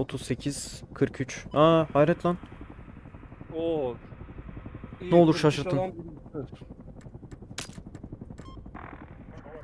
38 43. Aa hayret lan. Oo. İyi Ne olur şaşırtın. alan.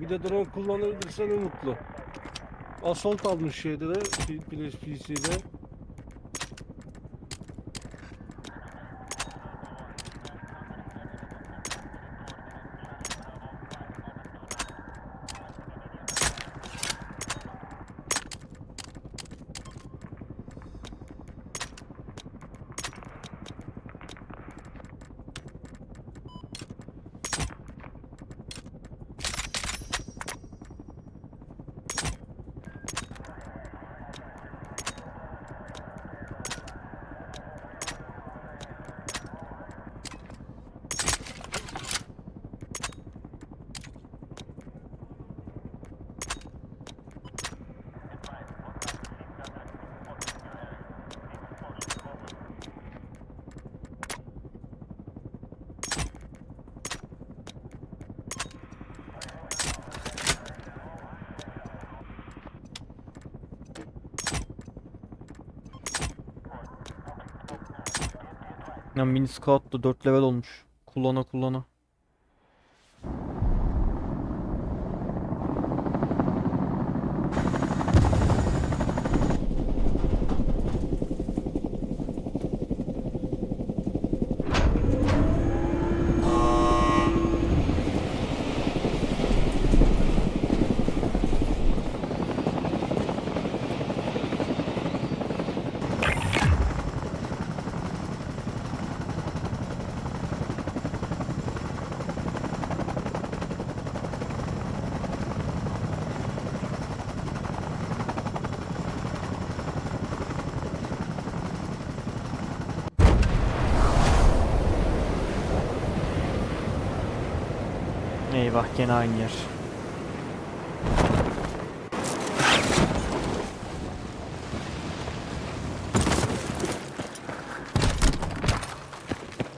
Bir de drone kullanabilirsen ne mutlu. Assault almış şeyde de P- PC'de. Ya mini scout da 4 level olmuş. Kullana kullana. Eyvah gene aynı yer.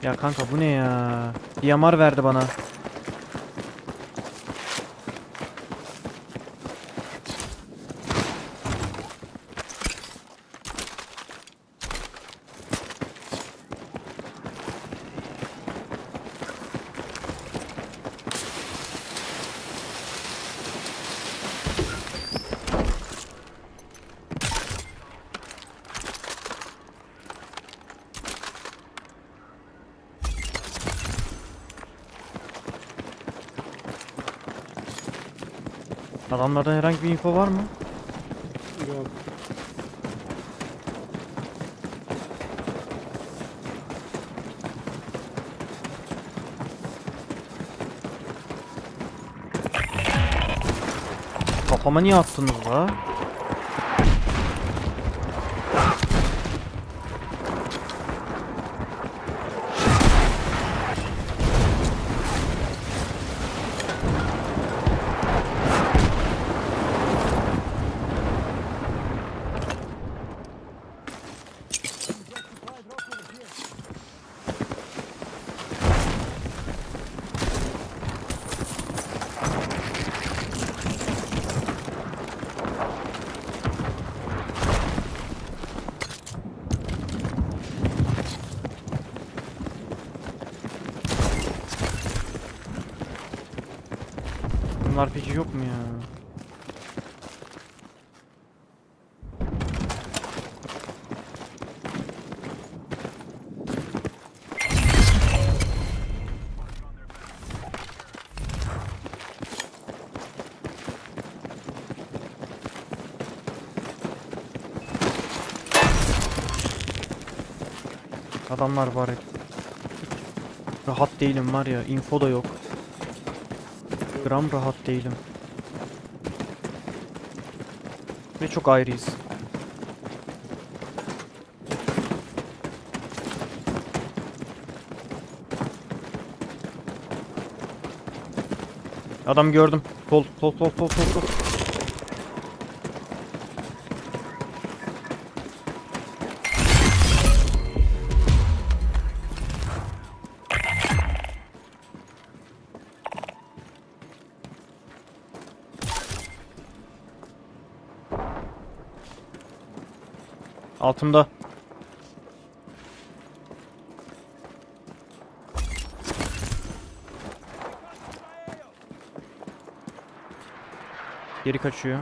Ya kanka bu ne ya? Yamar verdi bana. Adamlardan herhangi bir info var mı? Yok. Kafama niye attınız la? Bunlar peki yok mu ya? Adamlar var. Rahat değilim var ya. Info da yok. Gram rahat değilim. Ve çok ayrıyız. Adam gördüm. Sol, sol, sol, sol, sol, sol. Altımda. Geri kaçıyor.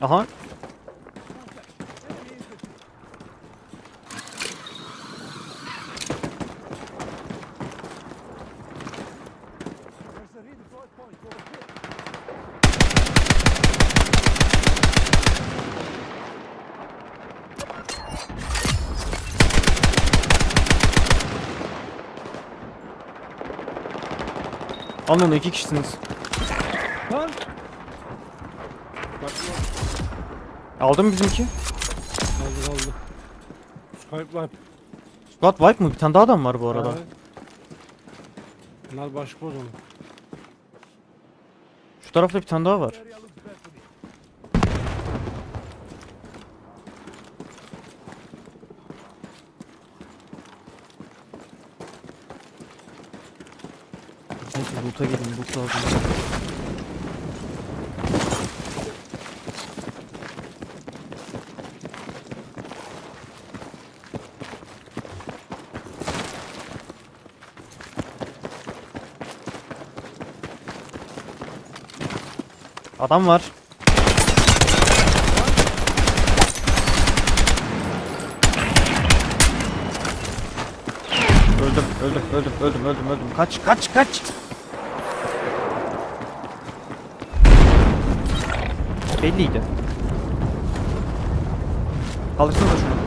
Aha. Onu iki kişisiniz. Lan! Bak Aldın mı bizimki? kaldı kaldı. Skype wipe. Squad wipe mı? Bir tane daha adam var bu arada. Ha. Bunlar başka o zaman. Şu tarafta bir tane daha var. Neyse loot'a gelin loot lazım. Adam var. Öldüm, öldüm, öldüm, öldüm, öldüm, öldüm. Kaç, kaç, kaç. Belliydi. Kaldırsana da şunu.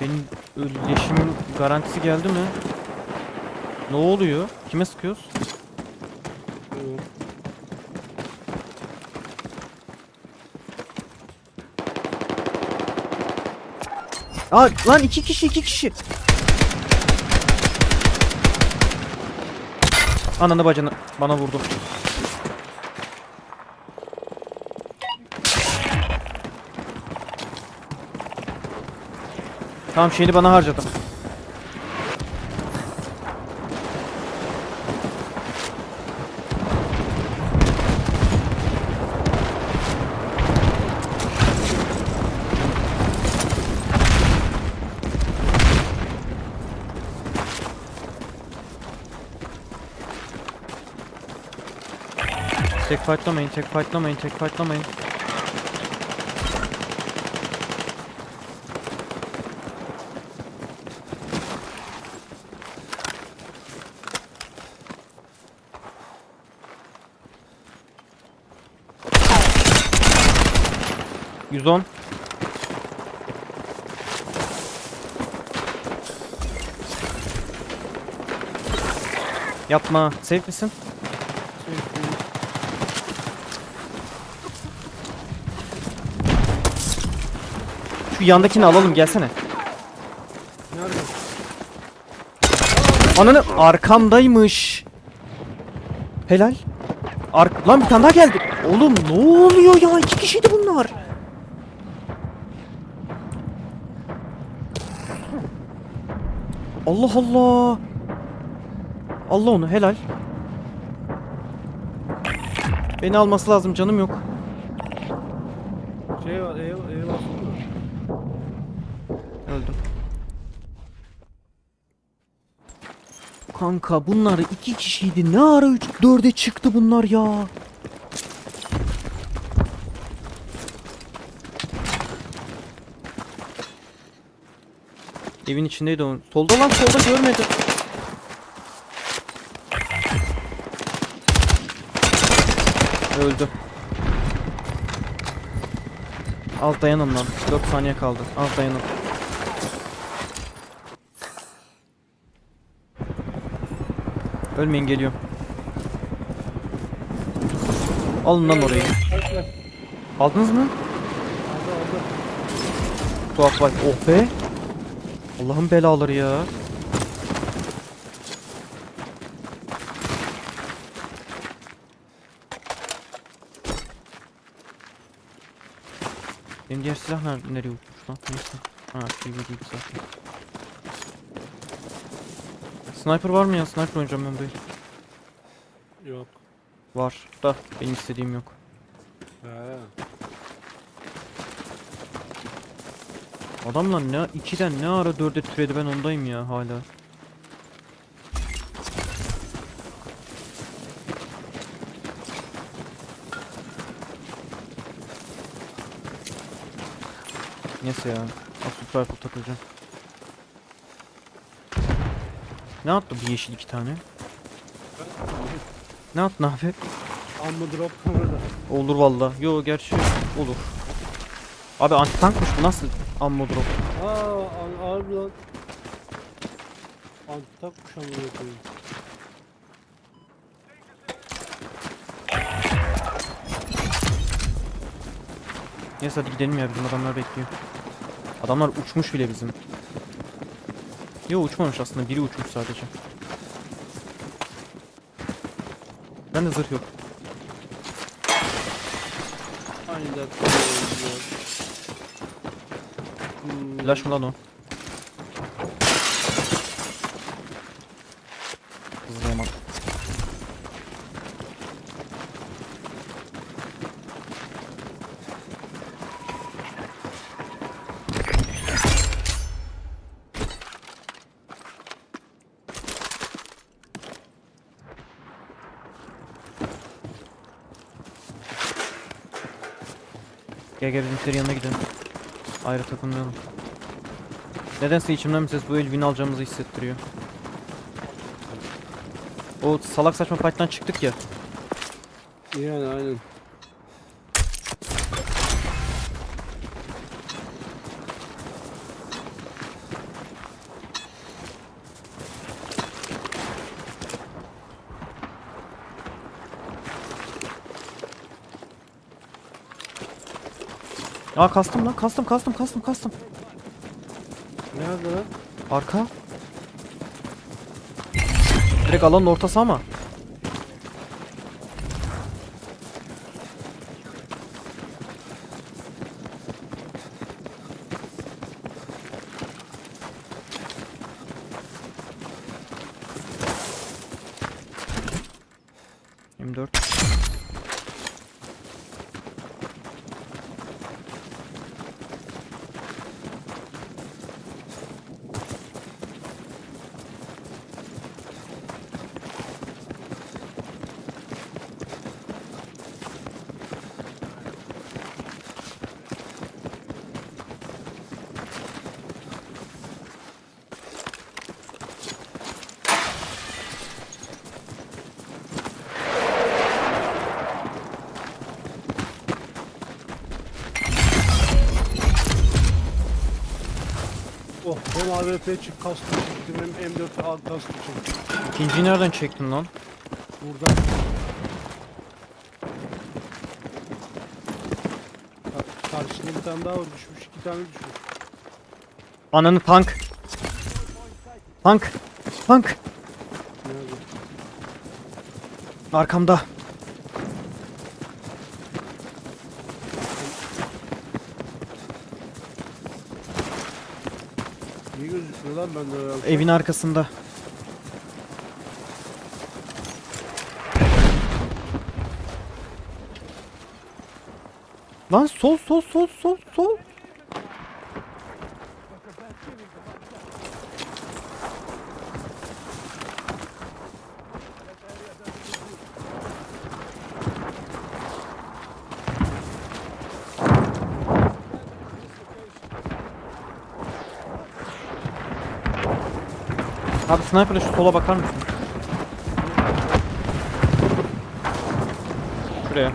Benim leşimin garantisi geldi mi? Ne oluyor? Kime sıkıyoruz? Aa lan iki kişi iki kişi. Ananı bacını bana vurdu. Tamam şeyini bana harcadım. Fightlamayın, tek fightlamayın, tek fightlamayın. Yüz on. Yapma. Safe misin? Şu yandakini alalım gelsene. Nerede? Ananı arkamdaymış. Helal. Ark lan bir tane daha geldi. Oğlum ne oluyor ya? İki kişiydi bunlar. Allah Allah. Allah onu helal. Beni alması lazım canım yok. Şey var, ev, ev bastın mı? Öldüm. Kanka bunlar iki kişiydi. Ne ara 3 4'e çıktı bunlar ya. Evin içindeydi o. Solda lan solda görmedi. Öldü. Az dayanın lan. 4 saniye kaldı. Az dayanın. Ölmeyin geliyorum. Alın lan orayı. Aldınız mı? Tuhaf bak. Oh be. Allah'ın belaları ya. Benim diğer silah nerede, nereye uçmuş lan? Neyse. Ha, PvD'ydi zaten. Sniper var mı ya? Sniper oynayacağım ben böyle. Yok. Var da benim istediğim yok. He. Adamlar ne 2'den ne ara 4'e türedi ben ondayım ya hala. Neyse ya. Asıl rifle takılacağım. Ne attı bu yeşil iki tane? Ne attın abi? Amma drop kamerada. Olur valla. Yo gerçi olur. Abi anti tankmış bu nasıl ammo drop? Aa, an- harbi lan. Antakmış amına koyayım. Neyse hadi gidelim ya bizim adamlar bekliyor. Adamlar uçmuş bile bizim. Yo uçmamış aslında biri uçmuş sadece. Ben de zırh yok. Hmm. Flash mı lan o? Gel bizimkilerin yanına gidelim. Ayrı takılmayalım. Nedense içimden bir ses bu el alacağımızı hissettiriyor. O salak saçma fight'tan çıktık ya. Yani aynen. Aa kastım lan kastım kastım kastım kastım. Nerede lan? Arka. Direkt alanın ortası ama. M4 Oh hem AWP çık kask çektim hem M4 al kask çektim. İkinciyi nereden çektin lan? Buradan. Ka- Karşısında bir tane daha var düşmüş. iki tane düşmüş. Ananı tank. Tank. Tank. Nerede? Arkamda. Lan bende öyle? Evin arkasında. Lan sol sol sol sol sol. Abi sniper'la şu sola bakar mısın? Şuraya.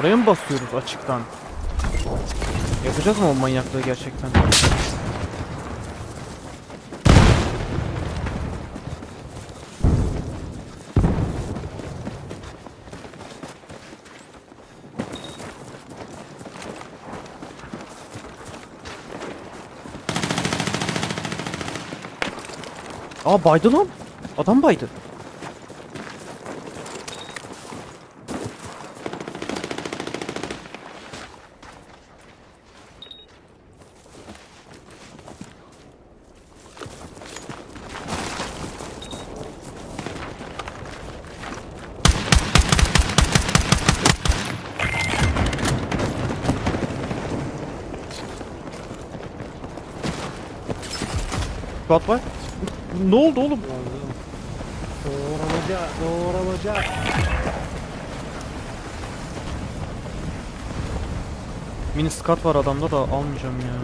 Oraya mı basıyoruz açıktan? Yapacağız mı o manyaklığı gerçekten? Aa baydı lan. Adam baydı. Squad var. Ne oldu oğlum? Doğramaca, doğramaca. Mini skat var adamda da almayacağım ya.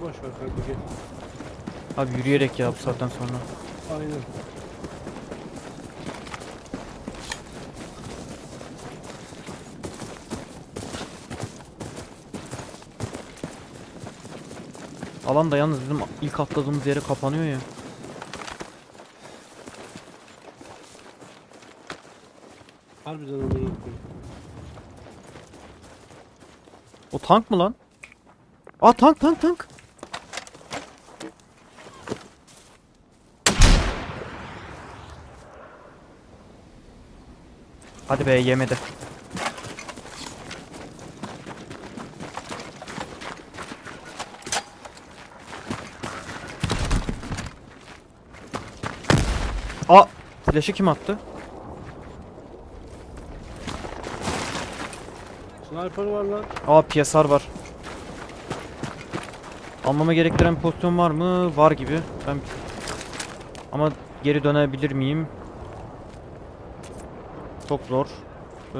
Boş ver kanka gel. Abi yürüyerek ya bu saatten sonra. Aynen. Alan da yalnız bizim ilk atladığımız yere kapanıyor ya. Harbiden onu unuttum. O tank mı lan? Aa tank tank tank. Hadi be yemedi. Aa flash'ı kim attı? Sniper var lan. Aa PSR var. Almama gerektiren bir pozisyon var mı? Var gibi. Ben ama geri dönebilir miyim? Çok zor. Ee,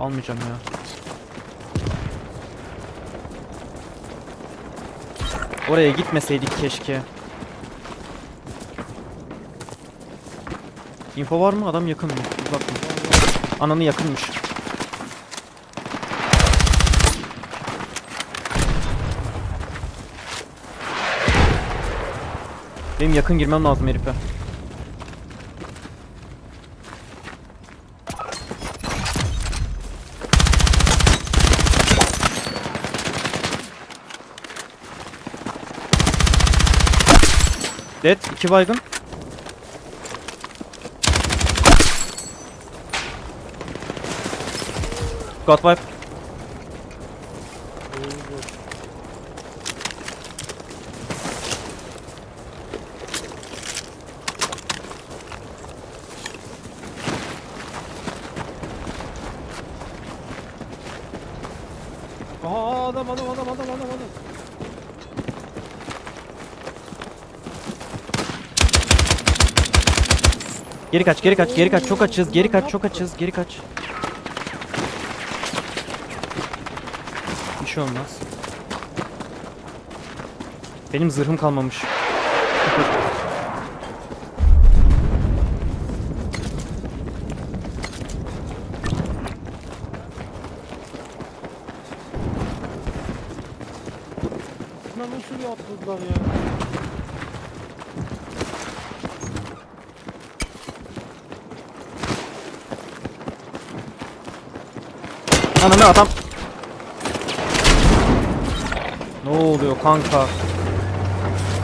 almayacağım ya. Oraya gitmeseydik keşke. Info var mı? Adam yakın mı? Uzak mı? Ananı yakınmış. Benim yakın girmem lazım herife. Dead, iki baygın. God wipe. Aha adam adam adam adam adam adam. Geri kaç, geri kaç, geri kaç. Çok açız, geri kaç, çok açız, geri kaç. Şey olmaz. Benim zırhım kalmamış. Lan nasıl yaptılar ya? Ananı adam. Ne oluyor kanka?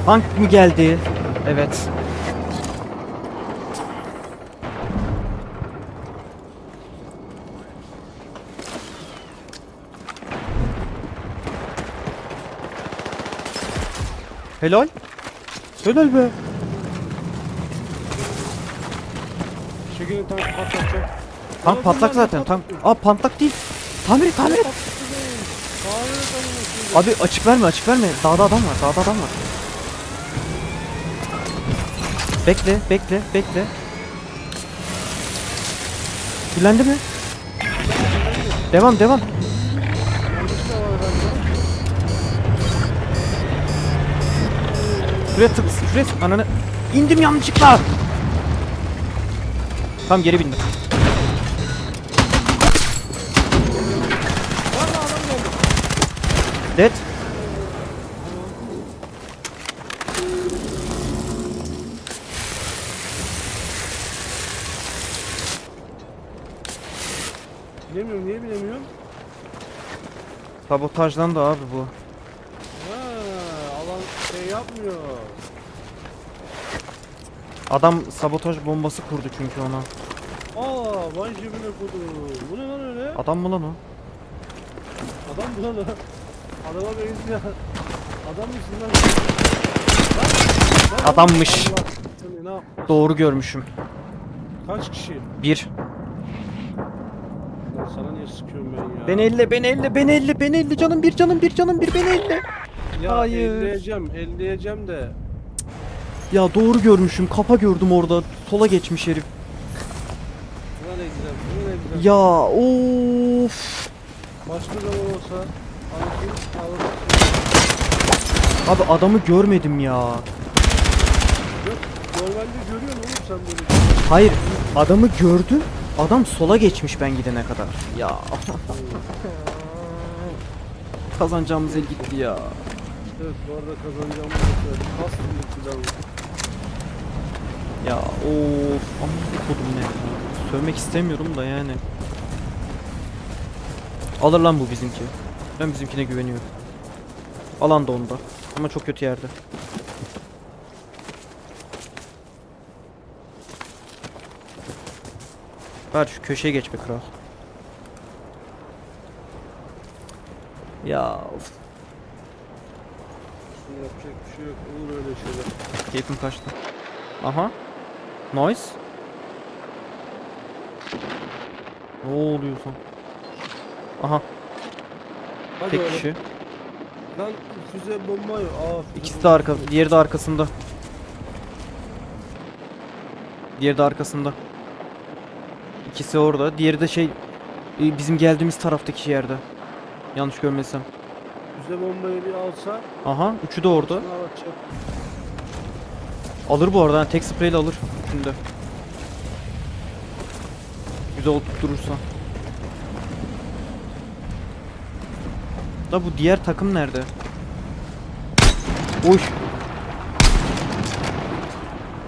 Tank mı geldi? Evet. Helal. Helal be. Şekerin tankı patlatacak. Tank patlak zaten. Tank. Aa patlak değil. Tamir et, tamir et. Abi açık verme, açık verme. Dağda adam var, dağda adam var. Bekle, bekle, bekle. Fullendi mi? Devam, devam. Şuraya tık, şuraya tık. Ananı. İndim yanlışlıkla. Tam geri bindim. Dead. Bilemiyorum niye bilemiyorum. Sabotajdan da abi bu. Ha, alan şey yapmıyor. Adam sabotaj bombası kurdu çünkü ona. Aa vay cebine kodu. Bu ne lan öyle? Adam mı lan o? Adam bu lan. Adama benziyor. Adam mısın lan? Lan, lan, Adammış. Allah seni ne yap? Doğru görmüşüm. Kaç kişi? Bir. Sana niye sıkıyorum ben ya? Beni elle, beni elle, beni elle, beni elle. Canım bir, canım bir, canım bir, beni elle. ya Hayır. elleyeceğim, elleyeceğim de. Ya doğru görmüşüm. Kafa gördüm orada. Sola geçmiş herif. Bu ne güzel, bu ne güzel. Ya of. Başka zaman olsa anasını ağlamak Abi adamı görmedim ya. Yok, normalde görüyorsun oğlum sen böyle. Hayır, adamı gördüm. Adam sola geçmiş ben gidene kadar. Ya. Kazanacağımız el gitti ya. Evet bu arada kazanacağımı da Kastım gitti lan. Ya of. Amma kodum ne ya. Sövmek istemiyorum da yani. Alır lan bu bizimki. Ben bizimkine güveniyorum. Alan da onda. Ama çok kötü yerde. Ver şu köşeye geç be kral. Ya of. Şimdi yapacak bir şey yok. Olur öyle şeyler. Keyfim kaçtı. Aha. Noise. Ne oluyor son? Aha. Hadi Tek oğlum. kişi. Lan füze bomba yok. Aa füze İkisi de bomba. arka, diğeri de arkasında. Diğeri de arkasında. İkisi orada. Diğeri de şey e, bizim geldiğimiz taraftaki yerde. Yanlış görmesem. Füze bombayı bir alsa. Aha, üçü de orada. Alır bu arada. ha, Tek spreyle alır de. Güzel oturturursa. Da bu diğer takım nerede? Uy.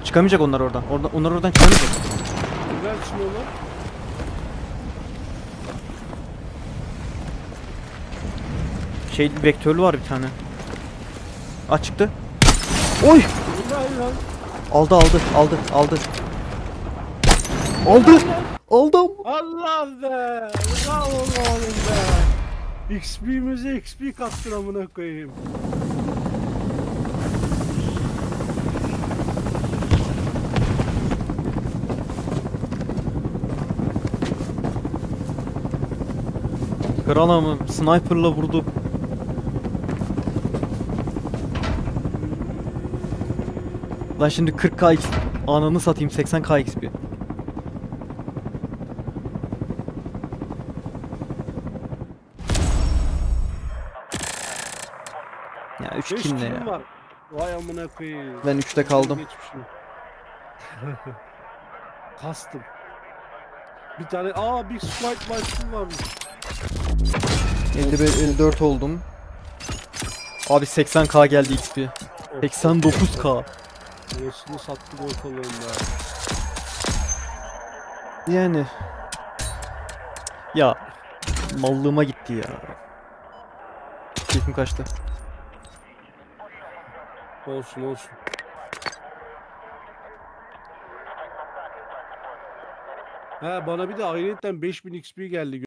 Çıkamayacak onlar oradan. Orada onlar oradan çıkamayacak. Güzel şimdi. Şey vektörlü var bir tane. Aa çıktı. Oy! Aldı aldı aldı aldı. Aldı. Aldım. Allah be. Bravo oğlum be. XP'mize XP kattın amına koyayım. Kral ama sniperla vurdu. Lan şimdi 40k X ananı satayım 80k XP. Ya 3 Beş kill ne ya? var. Vay amına koyayım. Ben 3'te kaldım. Kastım. Bir tane aa Big Squad başlığım varmış. 55 54 oldum. Abi 80k geldi XP. 89k. Resmi sattık ortalığında. Yani ya mallığıma gitti ya. Keyfim kaçtı. Olsun olsun. He bana bir de ayrıyetten 5000 XP geldi.